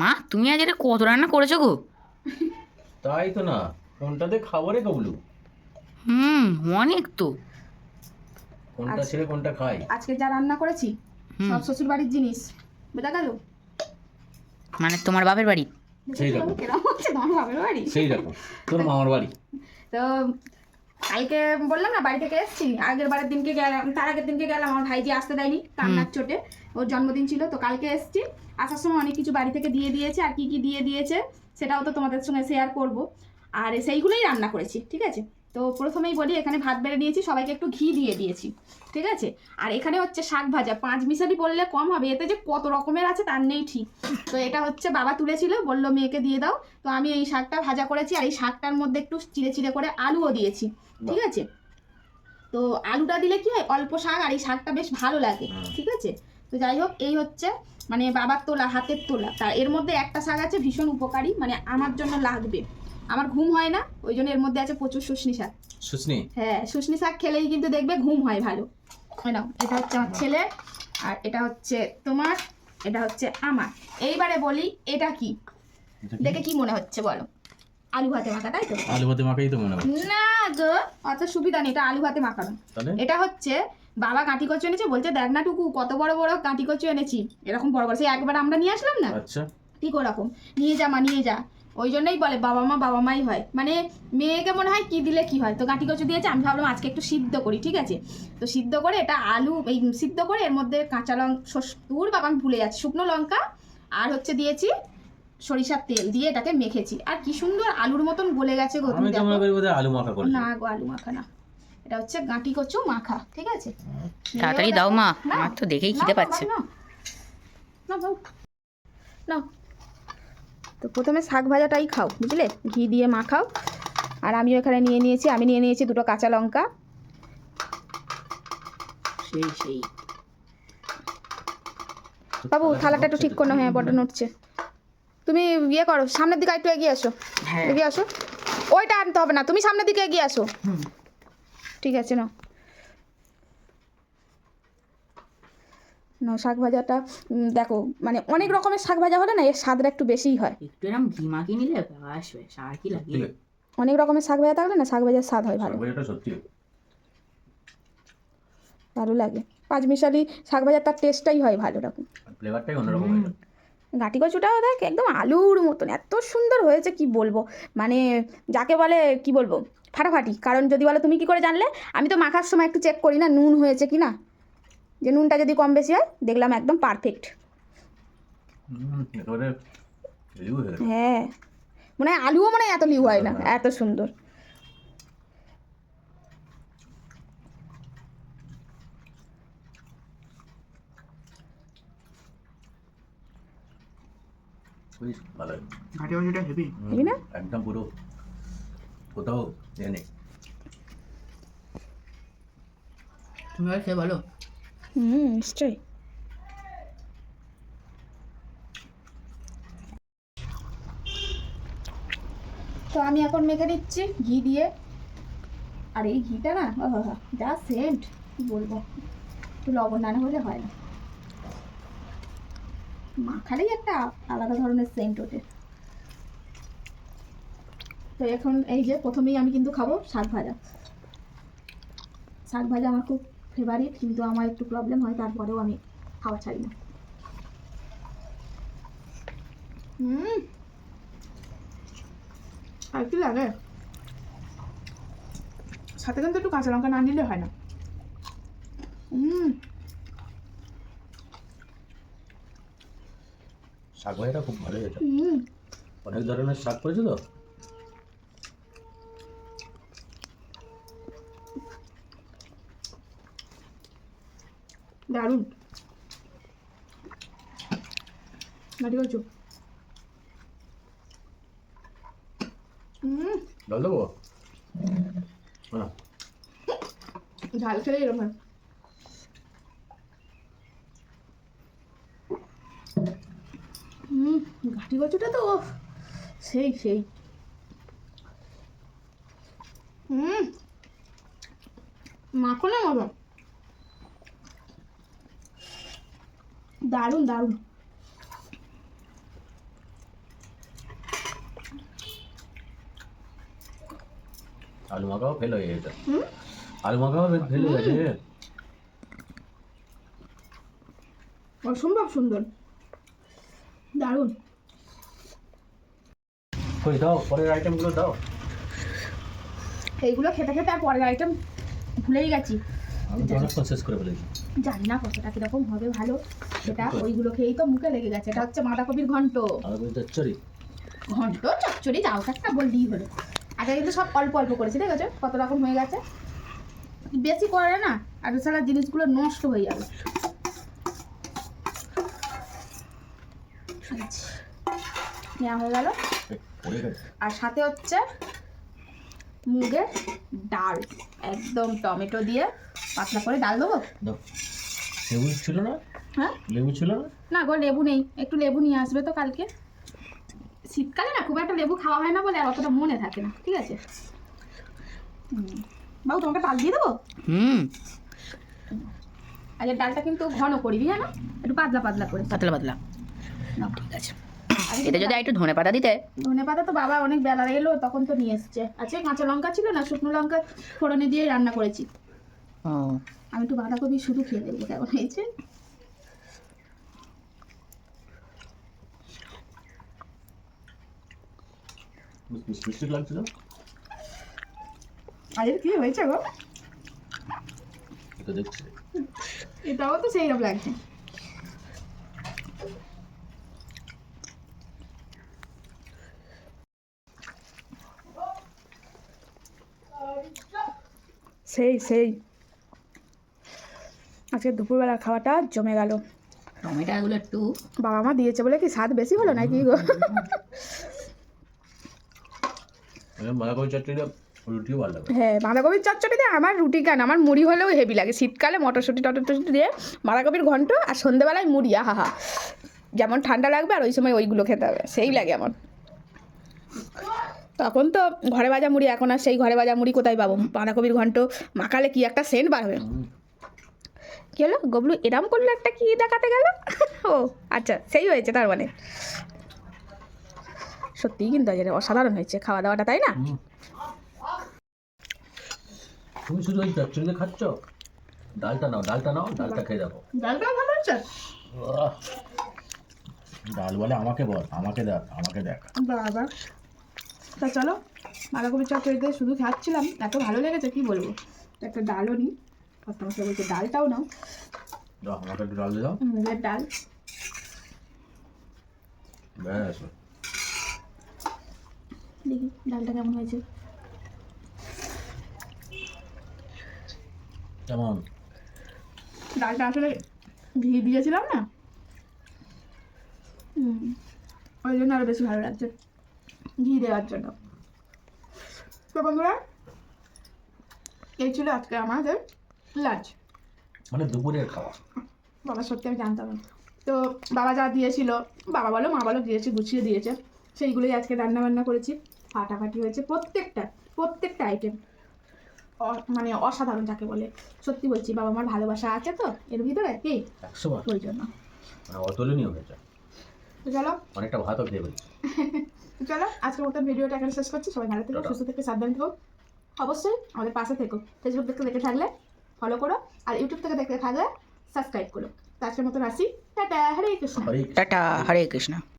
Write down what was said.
মা তুমি আজ এটা কত রান্না করেছ গো? তাই তো না কোনটাতে খাব রে কবলু। হুম অনেক তো। কোনটা ছেড়ে কোনটা খাই? আজকে যা রান্না করেছি সব শ্বশুর বাড়ির জিনিস। বোঝা গেল? মানে তোমার বাপের বাড়ি? সেই রকম। কেরম হচ্ছে? তোমার বাপের বাড়ি? সেই রকম। তোর মামার বাড়ি? তো কালকে বললাম না বাড়ি থেকে এসেছি আগের বারের দিনকে গেলাম তার আগের দিনকে গেলাম আমার ভাইজি আসতে দেয়নি কান্নার চোটে। ওর জন্মদিন ছিল তো কালকে এসেছি। আসার সময় অনেক কিছু বাড়ি থেকে দিয়ে দিয়েছে আর কি কি দিয়ে দিয়েছে সেটাও তো তোমাদের সঙ্গে শেয়ার করব। আর সেইগুলোই রান্না করেছি ঠিক আছে? তো প্রথমেই বলি এখানে ভাত বেড়ে নিয়েছি সবাইকে একটু ঘি দিয়ে দিয়েছি ঠিক আছে? আর এখানে হচ্ছে শাক ভাজা পাঁচ মিশালি বললে কম হবে এতে যে কত রকমের আছে তার নেই ঠিক। তো এটা হচ্ছে বাবা তুলেছিল বলল মেয়েকে দিয়ে দাও। তো আমি এই শাকটা ভাজা করেছি আর এই শাকটার মধ্যে একটু চিড়ে চিড়ে করে আলুও দিয়েছি ঠিক আছে? তো আলুটা দিলে কি হয় অল্প শাক আর এই শাকটা বেশ ভালো লাগে ঠিক আছে? তো যাই হোক এই হচ্ছে মানে বাবার তোলা হাতের তোলা তা এর মধ্যে একটা শাক আছে ভীষণ উপকারী মানে আমার জন্য লাগবে। আমার ঘুম হয় না ওই জন্য এর মধ্যে আছে প্রচুর শুশনি শাক। সুস্নি হ্যাঁ শুশনি শাক খেলেই কিন্তু দেখবে ঘুম হয় ভালো। হয় না এটা হচ্ছে আমার ছেলে আর এটা হচ্ছে তোমার এটা হচ্ছে আমার। এইবারে বলি এটা কি? দেখে কি মনে হচ্ছে বলো? আলু ভাতে মাখা তাই তো? আলু ভাতে মাখাই তো মনে হয় না গো অত সুবিধা নেই এটা আলু ভাতে মাখানো এটা হচ্ছে বাবা কাঁটি কচু এনেছে বলছে দেখ না টুকু কত বড় বড় কাঁটি কচু এনেছি। এরকম বড় বড় সেই একবার আমরা নিয়ে আসলাম না? আচ্ছা। ঠিক ওরকম। নিয়ে যা মা নিয়ে যা। ওই জন্যই বলে বাবা মা বাবা মাই হয়। মানে মেয়েকে মনে হয় কি দিলে কি হয়? তো গাঁটি কচু দিয়েছে আমি ভাবলাম আজকে একটু সিদ্ধ করি ঠিক আছে? তো সিদ্ধ করে এটা আলু এই সিদ্ধ করে এর মধ্যে কাঁচা লঙ্কা দূর বাবা আমি ভুলে যাচ্ছি। শুকনো লঙ্কা আর হচ্ছে দিয়েছি সরিষার তেল দিয়ে এটাকে মেখেছি। আর কি সুন্দর আলুর মতন গলে গেছে গো তুমি দেখো। করি বোধহয় আলু মাখা করেছি? না গো আলু মাখা না। এটা হচ্ছে গাঁটি কচু মাখা ঠিক আছে? তাড়াতাড়ি দাও মা। না। আমার তো দেখেই খিদে পাচ্ছে। নাও, নাও, নাও, নাও। তো প্রথমে শাক ভাজাটাই খাও বুঝলে? ঘি দিয়ে মাখাও। আর আমিও এখানে নিয়ে নিয়েছি আমি নিয়ে নিয়েছি দুটো কাঁচা লঙ্কা। সেই সেই। বাবু থালাটা একটু ঠিক করো হ্যাঁ বড় নড়ছে তুমি ইয়ে করো সামনের দিকে একটু এগিয়ে আসো হ্যাঁ। এগিয়ে আসো। ওইটা আনতে হবে না তুমি সামনের দিকে এগিয়ে আসো। ঠিক আছে নাও। শাক ভাজাটা দেখো মানে অনেক রকমের শাক ভাজা হলে না এর স্বাদটা একটু বেশিই হয়। একটু এরকম ঘি মাখিয়ে নিলে বাস বেশ আর কি লাগে? অনেক রকমের শাক ভাজা থাকলে না শাক ভাজার স্বাদ হয় ভালো। ভালো লাগে। পাঁচ মিশালি শাক ভাজার তার টেস্টটাই হয় ভালো রকম। ফ্লেভারটাই অন্যরকম হয়ে। গাঁটি কচুটাও দেখ একদম আলুর মতন এত সুন্দর হয়েছে কি বলব? মানে যাকে বলে কি বলব? ফাটাফাটি। কারণ যদি বলে তুমি কি করে জানলে? আমি তো মাখার সময় একটু চেক করি না নুন হয়েছে কি না যে নুনটা যদি কম বেশি হয় দেখলাম একদম পারফেক্ট হয়ে মানে আলুও মানে এত লিউ হয় না এত সুন্দর। ভালো? একদম পুরো কোথাও তুমি আর খেয়ে বলো হুম, নিশ্চয়ই। তো আমি এখন মেখে দিচ্ছি ঘি দিয়ে। আর এই ঘিটা না যা সেন্ট কি বলব? একটু লবণ না হলে হয় না। মাখালেই একটা আলাদা ধরনের সেন্ট ওঠে। তো এখন এই যে প্রথমেই আমি কিন্তু খাব শাক ভাজা। শাক ভাজা আমার খুব ফেভারিট কিন্তু আমার একটু প্রবলেম হয় তারপরেও আমি খাওয়া ছাড়ি না। হুম। আর কি লাগে? সাথে কিন্তু একটু কাঁচা লঙ্কা না নিলে হয় না। হুম। শাক ভাজাটা খুব ভালো হয়েছে। হুম। অনেক ধরনের শাক করেছ তো? দারুণ। গাড়ি করছ হুম জল দেবো? হ্যাঁ। ঝাল খেলে এরকম হয়। ঘাটি কচুটা তো সেই সেই। হুম মাখনের মতো দারুণ দারুণ। আলু মাখাও ফেল হয়ে গেছে। আলু মাখাও ফেল হয়ে গেছে। অসম্ভব সুন্দর। দারুণ। কই দাও পরের আইটেমগুলো দাও। এইগুলো খেতে খেতে আর পরের আইটেম ভুলেই গেছি। আমি তো অনেকক্ষণ শেষ করে ফেলেছি। জানি না কতটা কীরকম হবে ভালো। সেটা ওইগুলো খেয়েই তো মুখে লেগে গেছে। এটা হচ্ছে বাঁধাকপির ঘন্ট। চচ্চড়ি? ঘন্ট চচ্চড়ি যাও একটা বললেই হলো। আগে কিন্তু সব অল্প অল্প করেছি ঠিক আছে? কত রকম হয়ে গেছে? বেশি করে না আর সারা জিনিসগুলো নষ্ট হয়ে যাবে। আচ্ছা। নেওয়া হয়ে গেল। আর সাথে হচ্ছে মুগের ডাল একদম টমেটো দিয়ে। পাতলা করে ডাল দেবো? লেবু ছিল না? হ্যাঁ? লেবু ছিল না? না গো লেবু নেই। একটু লেবু নিয়ে আসবে তো কালকে। শীতকালে না খুব একটা লেবু খাওয়া হয় না বলে আর অতটা মনে থাকে না ঠিক আছে? বাবু তোমাকে ডাল দিয়ে দেবো? হুম। আর ডালটা কিন্তু ঘন করবি জানো একটু পাতলা পাতলা করে। পাতলা পাতলা। ঠিক আছে। আর এতে যদি একটু ধনে পাতা দিতে? ধনে পাতা তো বাবা অনেক বেলা এলো তখন তো নিয়ে এসছে। আচ্ছা কাঁচা লঙ্কা ছিল না? শুকনো লঙ্কা ফোড়নে দিয়ে রান্না করেছি। ও। আমি একটু বাঁধাকপি শুধু খেয়ে দেখব কেমন হয়েছে? কি হয়েছে গো? এটা দেখছি। এটাও তো সেই রকম লাগছে। সেই সেই। আজকে দুপুরবেলা খাওয়াটা জমে গেল। টমেটোগুলো একটু বাবা মা দিয়েছে বলে কি স্বাদ বেশি হলো নাকি গো? হ্যাঁ বাঁধাকপির চচ্চড়ি দিয়ে আমার রুটি কেন আমার মুড়ি হলেও হেভি লাগে। শীতকালে মটরশুঁটি টটরশুঁটি দিয়ে বাঁধাকপির ঘন্ট আর সন্ধেবেলায় মুড়ি আহা হা যেমন ঠান্ডা লাগবে আর ওই সময় ওইগুলো খেতে হবে সেই লাগে আমার। তখন তো ঘরে ভাজা মুড়ি এখন আর সেই ঘরে ভাজা মুড়ি কোথায় পাবো? বাঁধাকপির ঘন্ট মাখালে কি একটা সেন্ট বার হবে। কি হলো গবলু এরম করলে একটা কি দেখাতে গেল? ও আচ্ছা সেই হয়েছে তার মানে। সত্যিই কিন্তু আজকে অসাধারণ হয়েছে খাওয়া দাওয়াটা তাই না? তুমি শুধু ওই চচ্চড়িতে খাচ্ছ? ডালটা নাও ডালটা নাও ডালটা খেয়ে দেখো। ডালটা ভালো হচ্ছে? ডাল বলে আমাকে বল আমাকে দেখ আমাকে দেখ। বাবা। তা চলো বাঁধাকপি চচ্চড়িতে শুধু খাচ্ছিলাম এত ভালো লেগেছে কি বলব? একটা ডালও নিই। বলছে ডালটাও নাও। দাও আমাকে একটু ডাল দিয়ে দাও মুগের ডাল। ব্যাস। দেখি ডালটা কেমন হয়েছে। কেমন? ডালটা আসলে ঘি দিয়েছিলাম না। ওই জন্য আরও বেশি ভালো লাগছে ঘি দেওয়ার জন্য। তো বন্ধুরা এই ছিল আজকে আমাদের লাঞ্চ। মানে দুপুরের খাওয়া। বাবা সত্যি আমি জানতাম না। তো বাবা যা দিয়েছিল বাবা বলো মা বলো দিয়েছে গুছিয়ে দিয়েছে। সেইগুলোই আজকে রান্না বান্না করেছি। ফাটাফাটি হয়েছে প্রত্যেকটা প্রত্যেকটা আইটেম মানে অসাধারণ যাকে বলে। সত্যি বলছি বাবা মার ভালোবাসা আছে তো? এর ভিতরে? কি? ওই জন্য। মানে অতুলনীয় হয়েছে। তো চলো। অনেকটা ভাতও খেয়ে ফেলছি। চলো আজকের মতো ভিডিওটা এখানে শেষ করছি। সবাই ভালো থেকো সুস্থ থেকে সাবধান থেকো। অবশ্যই আমাদের পাশে থেকো। ফেসবুক থেকে দেখে থাকলে ফলো করো আর ইউটিউব থেকে দেখতে থাকলে সাবস্ক্রাইব করো। তো আজকের মতো আসি। টাটা হরে কৃষ্ণ। টাটা হরে কৃষ্ণ।